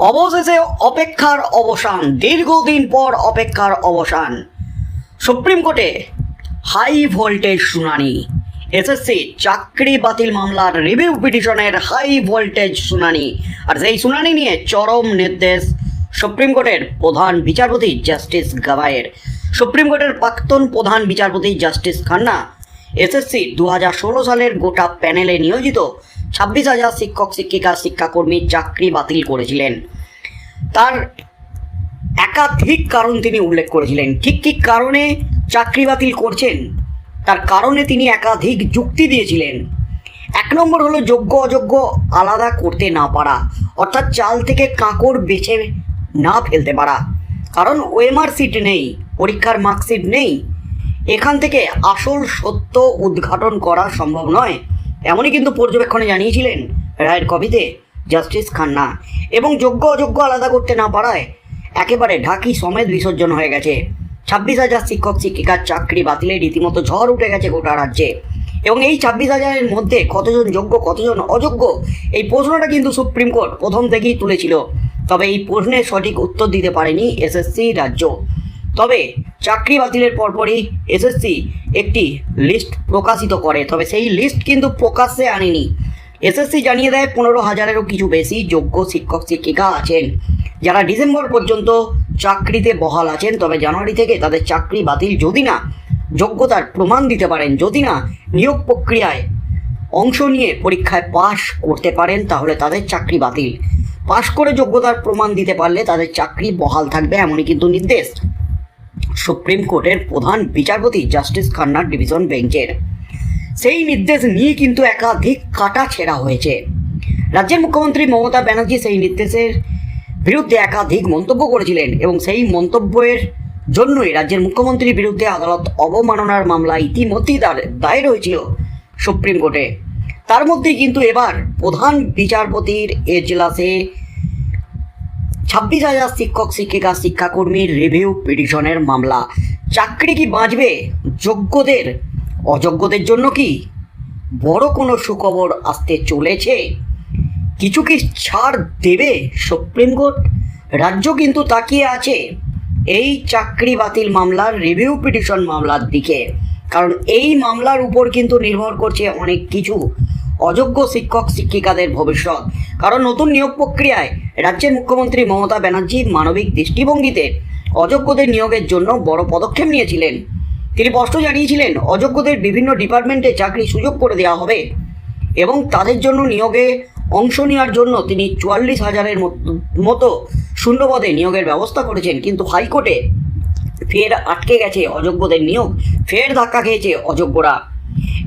অবশেষে অপেক্ষার অবসান, দীর্ঘদিন পর অপেক্ষার অবসান। সুপ্রিম কোর্টে হাই ভোল্টেজ শুনানি। এসএসসি চাকরি বাতিল মামলার রিভিউ পিটিশনের হাই ভোল্টেজ শুনানি। আর সেই শুনানি নিয়ে চরম নির্দেশ সুপ্রিম কোর্টের প্রধান বিচারপতি জাস্টিস গাভাইয়ের সুপ্রিম কোর্টের প্রাক্তন প্রধান বিচারপতি জাস্টিস খান্না এসএসসি দু হাজার ষোলো সালের গোটা প্যানেলে নিয়োজিত ছাব্বিশ হাজার শিক্ষক, শিক্ষিকা শিক্ষাকর্মীর চাকরি বাতিল করেছিলেন। তার একাধিক কারণ তিনি উল্লেখ করেছিলেন। ঠিক ঠিক কারণে চাকরি বাতিল করছেন? তার কারণে তিনি একাধিক যুক্তি দিয়েছিলেন। এক নম্বর হলো যোগ্য, অযোগ্য আলাদা করতে না পারা। অর্থাৎ চাল থেকে কাঁকড় বেছে না ফেলতে পারা। কারণ ওএমআর সিট নেই, পরীক্ষার মার্কশিট নেই। এখান থেকে আসল সত্য উদ্ঘাটন করা সম্ভব নয়। এমনই কিন্তু পর্যবেক্ষণে জানিয়েছিলেন রায়ের কবিতে জাস্টিস খান্না। এবং যোগ্য অযোগ্য আলাদা করতে না পারায় একেবারে ঢাকি সমেত বিসর্জন হয়ে গেছে। ছাব্বিশ হাজার শিক্ষক শিক্ষিকার চাকরি বাতিলে রীতিমতো ঝড় উঠে গেছে গোটা রাজ্যে। এবং এই ছাব্বিশ হাজারের মধ্যে কতজন যোগ্য, কতজন অযোগ্য, এই প্রশ্নটা কিন্তু সুপ্রিম কোর্ট প্রথম থেকেই তুলেছিল। তবে এই প্রশ্নের সঠিক উত্তর দিতে পারেনি এসএসসি রাজ্য। তবে চাকরি বাতিলের পরপরই এসএসসি একটি লিস্ট প্রকাশিত করে। তবে সেই লিস্ট কিন্তু প্রকাশ্যে আনেনি। এসএসসি জানিয়ে দেয়, পনেরো হাজারেরও কিছু বেশি যোগ্য শিক্ষক, শিক্ষিকা আছেন। যারা ডিসেম্বর পর্যন্ত চাকরিতে বহাল আছেন, তবে জানুয়ারি থেকে তাদের চাকরি বাতিল যদি না, যোগ্যতার প্রমাণ দিতে পারেন, যদি না নিয়োগ প্রক্রিয়ায় অংশ নিয়ে পরীক্ষায় পাশ করতে পারেন, তাহলে তাদের চাকরি বাতিল। পাশ করে যোগ্যতার প্রমাণ দিতে পারলে তাদের চাকরি বহাল থাকবে, এমনই কিন্তু নির্দেশ। সুপ্রিম কোর্টের প্রধান বিচারপতি জাস্টিস খান্নার ডিভিশন বেঞ্চের। সেই নির্দেশ নিয়ে কিন্তু একাধিক কাটা ছেঁড়া হয়েছে। রাজ্যের মুখ্যমন্ত্রী মমতা ব্যানার্জি সেই নির্দেশের বিরুদ্ধে একাধিক মন্তব্য করেছিলেন এবং সেই মন্তব্যের জন্যই রাজ্যের মুখ্যমন্ত্রীর বিরুদ্ধে আদালত অবমাননার মামলা ইতিমধ্যেই দায়ের হয়েছিল সুপ্রিম কোর্টে। তার মধ্যেই কিন্তু এবার প্রধান বিচারপতির এজলাসে ছাব্বিশ হাজার শিক্ষক, শিক্ষিকা শিক্ষাকর্মীর রিভিউ পিটিশনের মামলা। চাকরি কি বাঁচবে? যোগ্যদের, অযোগ্যদের জন্য কি বড় কোনো সুখবর আসতে চলেছে? কিছু কি ছাড় দেবে সুপ্রিম কোর্ট? রাজ্য কিন্তু তাকিয়ে আছে এই চাকরি বাতিল মামলার রিভিউ পিটিশন মামলার দিকে। কারণ এই মামলার উপর কিন্তু নির্ভর করছে অনেক কিছু। অযোগ্য শিক্ষক, শিক্ষিকাদের ভবিষ্যৎ। কারণ নতুন নিয়োগ প্রক্রিয়ায় রাজ্যের মুখ্যমন্ত্রী মমতা ব্যানার্জি মানবিক দৃষ্টিভঙ্গিতে অযোগ্যদের নিয়োগের জন্য বড় পদক্ষেপ নিয়েছিলেন। তিনি স্পষ্ট জানিয়েছিলেন, অযোগ্যদের বিভিন্ন ডিপার্টমেন্টে চাকরি সুযোগ করে দেওয়া হবে এবং তাদের জন্য নিয়োগে অংশ নেওয়ার জন্য তিনি চুয়াল্লিশ হাজারের মতো শূন্যপদে নিয়োগের ব্যবস্থা করেছেন। কিন্তু হাইকোর্টে ফের আটকে গেছে অযোগ্যদের নিয়োগ, ফের ধাক্কা খেয়েছে অযোগ্যরা।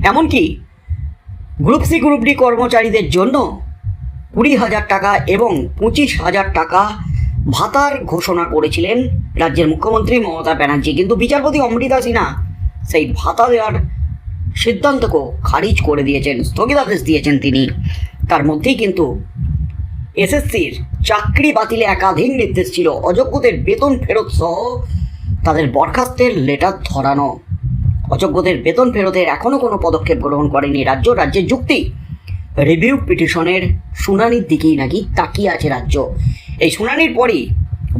এমনকি গ্রুপ সি গ্রুপ ডি কর্মচারীদের জন্য কুড়ি হাজার টাকা এবং পঁচিশ হাজার টাকা ভাতার ঘোষণা করেছিলেন রাজ্যের মুখ্যমন্ত্রী মমতা ব্যানার্জি। কিন্তু বিচারপতি অমৃতা সিনহা সেই ভাতা দেওয়ার সিদ্ধান্তকেও খারিজ করে দিয়েছেন, স্থগিতাদেশ দিয়েছেন তিনি। তার মধ্যেই কিন্তু এসএসসির চাকরি বাতিলে একাধিক নির্দেশ ছিল, অযোগ্যদের বেতন ফেরত সহ তাদের বরখাস্তের লেটার ধরানো। অযোগ্যদের বেতন ফেরতের এখনও কোনো পদক্ষেপ গ্রহণ করেনি রাজ্য। রাজ্যের যুক্তি রিভিউ পিটিশনের শুনানির দিকেই নাকি তাকিয়ে আছে রাজ্য। এই শুনানির পরই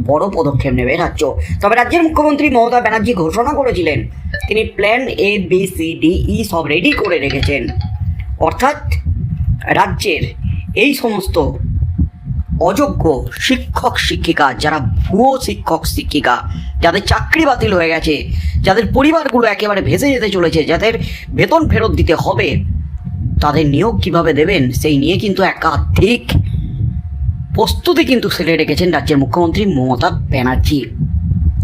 বড় পদক্ষেপ নেবে রাজ্য। তবে রাজ্যের মুখ্যমন্ত্রী মমতা ব্যানার্জি ঘোষণা করেছিলেন, তিনি plan A B C D E সব রেডি করে রেখেছেন। অর্থাৎ রাজ্যের এই সমস্ত অযোগ্য শিক্ষক শিক্ষিকা, যারা ভুয়ো শিক্ষক শিক্ষিকা, যাদের চাকরি বাতিল হয়ে গেছে, যাদের পরিবারগুলো একেবারে ভেসে যেতে চলেছে, যাদের বেতন ফেরত দিতে হবে, তাদের নিয়োগ কীভাবে দেবেন, সেই নিয়ে কিন্তু একাধিক প্রস্তুতি কিন্তু সেরে রেখেছেন রাজ্যের মুখ্যমন্ত্রী মমতা ব্যানার্জি।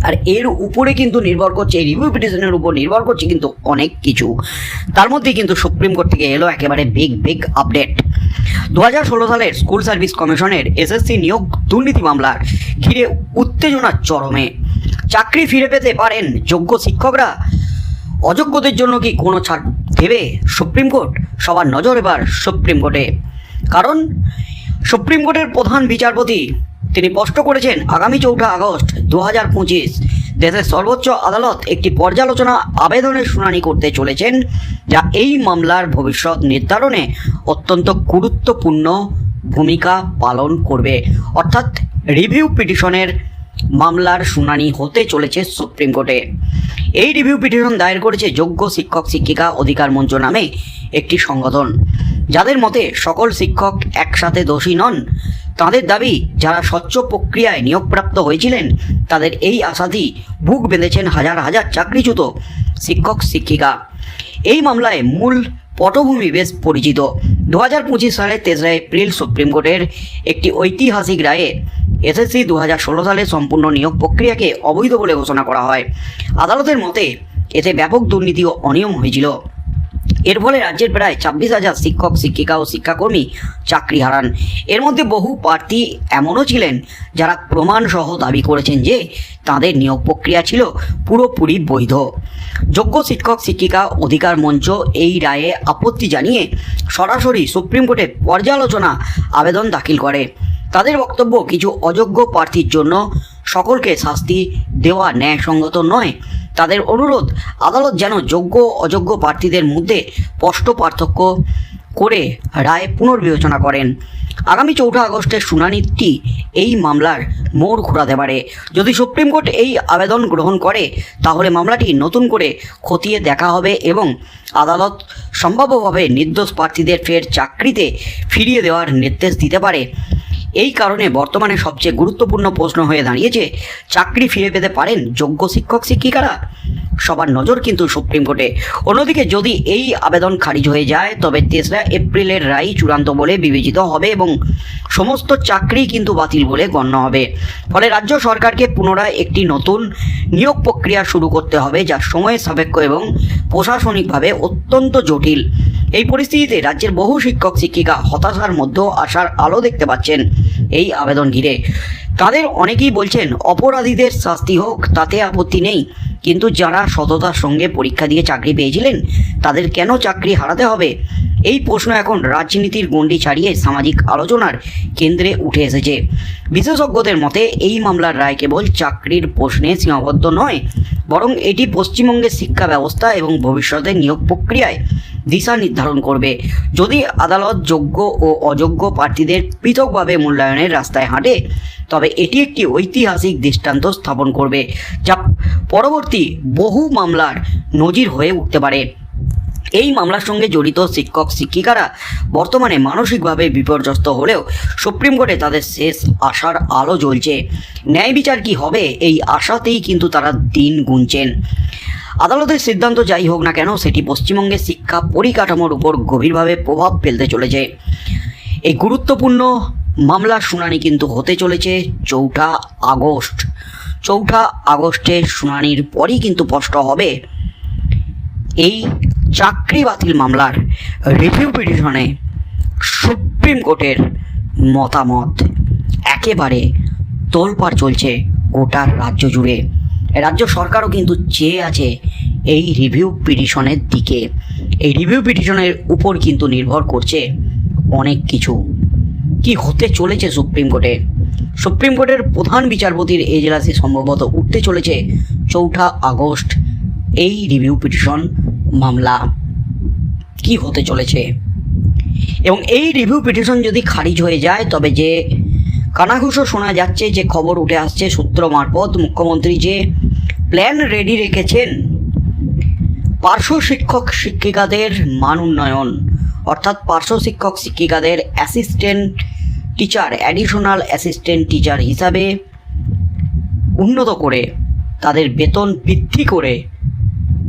আর এর উপরে কিন্তু নির্ভর করছে, এই রিভিউ পিটিশনের উপর নির্ভর করছে কিন্তু অনেক কিছু। তার মধ্যে কিন্তু সুপ্রিম কোর্ট থেকে এলো একেবারে বিগ বিগ আপডেট দু হাজার ষোলো সালের স্কুল সার্ভিস কমিশনের এসএসসি নিয়োগ দুর্নীতি মামলার ঘিরে উত্তেজনার চরমে। চাকরি ফিরে পেতে পারেন যোগ্য শিক্ষকরা। অযোগ্যদের জন্য কি কোনো ছাড় দেবে সুপ্রিম কোর্ট? সবার নজর এবার সুপ্রিম কোর্টে। কারণ সুপ্রিম কোর্টের প্রধান বিচারপতি তিনি স্পষ্ট করেছেন, আগামী চৌঠা আগস্ট দু হাজার পঁচিশ দেশের সর্বোচ্চ আদালত একটি পর্যালোচনা আবেদনের শুনানি করতে চলেছেন, যা এই মামলার ভবিষ্যৎ নির্ধারণে অত্যন্ত গুরুত্বপূর্ণ ভূমিকা পালন করবে। অর্থাৎ রিভিউ পিটিশনের মামলার শুনানি হতে চলেছে সুপ্রিম কোর্টে। এই রিভিউ পিটিশন দায়ের করেছে যোগ্য শিক্ষক, শিক্ষিকা, অধিকার মঞ্চ নামে একটি সংগঠন। যাদের মতে সকল শিক্ষক একসাথে দোষী নন, তাদের দাবি যারা স্বচ্ছ প্রক্রিয়ায় নিয়োগপ্রাপ্ত হয়েছিলেন, তাদের এই আশাতেই বুক বেঁধেছেন হাজার হাজার চাকরিচ্যুত শিক্ষক, শিক্ষিকা। এই মামলায় মূল পটভূমি বেশ পরিচিত। দু হাজার পঁচিশ সালের তেসরা এপ্রিল সুপ্রিম কোর্টের একটি ঐতিহাসিক রায়ে এসএসসি দু হাজার ষোলো সালে সম্পূর্ণ নিয়োগ প্রক্রিয়াকে অবৈধ বলে ঘোষণা করা হয়। আদালতের মতে, এতে ব্যাপক দুর্নীতি ও অনিয়ম হয়েছিল। এর ফলে রাজ্যের প্রায় ছাব্বিশ হাজার শিক্ষক, শিক্ষিকা ও শিক্ষাকর্মী চাকরি হারান। এর মধ্যে বহু প্রার্থী এমনও ছিলেন যারা প্রমাণসহ দাবি করেছেন যে তাদের নিয়োগ প্রক্রিয়া ছিল পুরোপুরি বৈধ। যোগ্য শিক্ষক, শিক্ষিকা অধিকার মঞ্চ এই রায়ে আপত্তি জানিয়ে সরাসরি সুপ্রিম কোর্টে পর্যালোচনা আবেদন দাখিল করে। তাদের বক্তব্য কিছু অযোগ্য প্রার্থীর জন্য সকলকে শাস্তি দেওয়া ন্যায়সঙ্গত নয়। তাদের অনুরোধ, আদালত যেন যোগ্য অযোগ্য প্রার্থীদের মধ্যে স্পষ্ট পার্থক্য করে রায় পুনর্বিবেচনা করেন। আগামী চৌঠা আগস্টের শুনানিটি এই মামলার মোড় ঘোরাতে পারে। যদি সুপ্রিম কোর্ট এই আবেদন গ্রহণ করে, তাহলে মামলাটি নতুন করে খতিয়ে দেখা হবে এবং আদালত সম্ভাব্যভাবে নির্দোষ প্রার্থীদের ফের চাকরিতে ফিরিয়ে দেওয়ার নির্দেশ দিতে পারে। এই কারণে বর্তমানে সবচেয়ে গুরুত্বপূর্ণ প্রশ্ন হয়ে দাঁড়িয়েছে, চাকরি ফিরে পেতে পারেন যোগ্য শিক্ষক, শিক্ষিকারা? সবার নজর কিন্তু সুপ্রিম কোর্টে। অন্যদিকে যদি এই আবেদন খারিজ হয়ে যায়, তবে তেসরা এপ্রিলের রায় চূড়ান্ত বলে বিবেচিত হবে এবং সমস্ত চাকরি কিন্তু বাতিল বলে গণ্য হবে। ফলে রাজ্য সরকারকে পুনরায় একটি নতুন নিয়োগ প্রক্রিয়া শুরু করতে হবে যা সময় সাপেক্ষ এবং প্রশাসনিকভাবে অত্যন্ত জটিল। এই পরিস্থিতিতে রাজ্যের বহু শিক্ষক, শিক্ষিকা হতাশার মধ্যে আসার আলো দেখতে পাচ্ছেন এই আবেদন ঘিরে। তাদের অনেকেই বলছেন, অপরাধীদের শাস্তি হোক, তাতে আপত্তি নেই। কিন্তু যারা সততার সঙ্গে পরীক্ষা দিয়ে চাকরি পেয়েছিলেন, তাদের কেন চাকরি হারাতে হবে? এই প্রশ্ন এখন রাজনীতির গণ্ডি ছাড়িয়ে সামাজিক আলোচনার কেন্দ্রে উঠে এসেছে। বিশেষজ্ঞদের মতে, এই মামলার রায় কেবল চাকরির প্রশ্নে সীমাবদ্ধ নয়, বরং এটি পশ্চিমবঙ্গের শিক্ষা ব্যবস্থা এবং ভবিষ্যতের নিয়োগ প্রক্রিয়ায় দিশা নির্ধারণ করবে। যদি আদালত যোগ্য ও অযোগ্য প্রার্থীদের পৃথকভাবে মূল্যায়নের রাস্তায় হাঁটে, তবে এটি একটি ঐতিহাসিক দৃষ্টান্ত স্থাপন করবে, যা পরবর্তী বহু মামলার নজির হয়ে উঠতে পারে। এই মামলার সঙ্গে জড়িত শিক্ষক, শিক্ষিকারা বর্তমানে মানসিকভাবে বিপর্যস্ত হলেও সুপ্রিম কোর্টে তাদের শেষ আশার আলো জ্বলছে। ন্যায় বিচার কি হবে? এই আশাতেই কিন্তু তারা দিন গুনছেন। আদালতের সিদ্ধান্ত যাই হোক না কেন, সেটি পশ্চিমবঙ্গের শিক্ষা পরিকাঠামোর উপর গভীরভাবে প্রভাব ফেলতে চলেছে। এই গুরুত্বপূর্ণ মামলার শুনানি কিন্তু হতে চলেছে চৌঠা আগস্ট। চৌঠা আগস্টের শুনানির পরই কিন্তু স্পষ্ট হবে এই চাকরি বাতিল মামলার রিভিউ পিটিশনে সুপ্রিম কোর্টের মতামত। একেবারে তোলপাড় চলছে গোটার রাজ্য জুড়ে। রাজ্য সরকারও কিন্তু চেয়ে আছে এই রিভিউ পিটিশনের দিকে। এই রিভিউ পিটিশনের উপর কিন্তু নির্ভর করছে অনেক কিছু। কি হতে চলেছে সুপ্রিম কোর্টে? সুপ্রিম কোর্টের প্রধান বিচারপতির এজলাসে সম্ভবত উঠতে চলেছে চৌঠা আগস্ট। এই রিভিউ পিটিশন মামলা কি হতে চলেছে? এবং এই রিভিউ পিটিশন যদি খারিজ হয়ে যায়, তবে যে কানাঘুষো শোনা যাচ্ছে, যে খবর উঠে আসছে সূত্র মারফত, মুখ্যমন্ত্রী যে প্ল্যান রেডি রেখেছেন, পার্শ্ব শিক্ষক শিক্ষিকাদের মান উন্নয়ন, অর্থাৎ পার্শ্ব শিক্ষক শিক্ষিকাদের assistant teacher additional assistant teacher হিসাবে উন্নত করে, তাদের বেতন বৃদ্ধি করে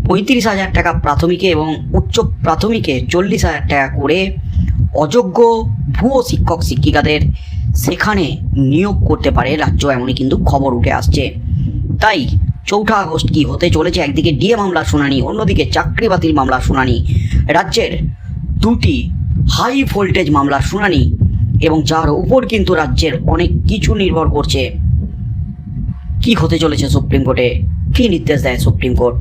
পঁয়ত্রিশ হাজার টাকা প্রাথমিকে এবং উচ্চ প্রাথমিকে চল্লিশ হাজার টাকা করে অযোগ্য ভুয়ো শিক্ষক শিক্ষিকাদের সেখানে নিয়োগ করতে পারে রাজ্য, এমনই কিন্তু খবর উঠে আসছে। তাই চৌঠা আগস্ট কি হতে চলেছে? একদিকে ডিএ মামলার শুনানি, অন্যদিকে চাকরি বাতিল মামলার শুনানি। রাজ্যের দুটি হাই ভোল্টেজ মামলার শুনানি এবং যার উপর কিন্তু রাজ্যের অনেক কিছু নির্ভর করছে। কি হতে চলেছে সুপ্রিম কোর্টে? কি নির্দেশ দেয় সুপ্রিম কোর্ট?